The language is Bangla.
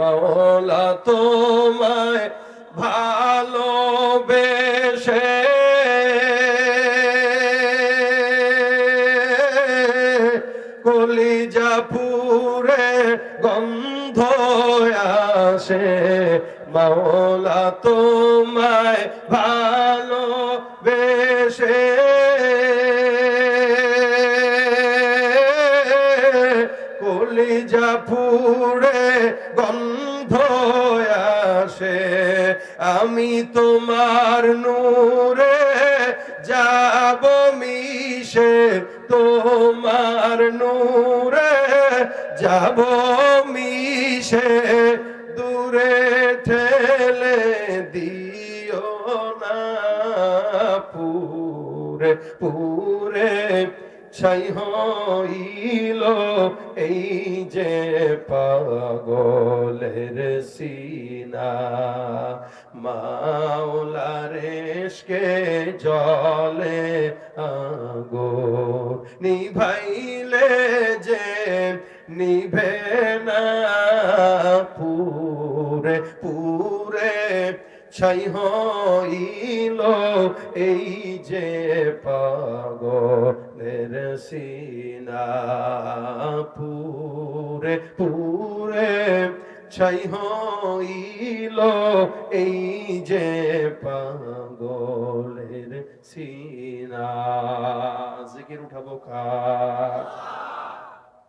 মাওলা তোমায় ভালোবেসে। কলিজা পুরে গন্ধ আসে। মাওলা তোমায় ভালো বেশে কলিজা পুরে গন্ধ আসে, আমি তোমার নূরে যাব মিশে, তোমার নূরে যাব মিশে। দূরে ঠেলে দিও না পুরে পুরে ছাই হইল এই যে পাগলের সিনা। মাওলারেশকে জলে আগো নিভাইলে যে নিভে না। পুরে পুরে ছাই হইল এই যে পাগলের সিনা পুরে পুরে ছাই হইল এই যে পাগলের সিনা। জিকির উঠাবো খা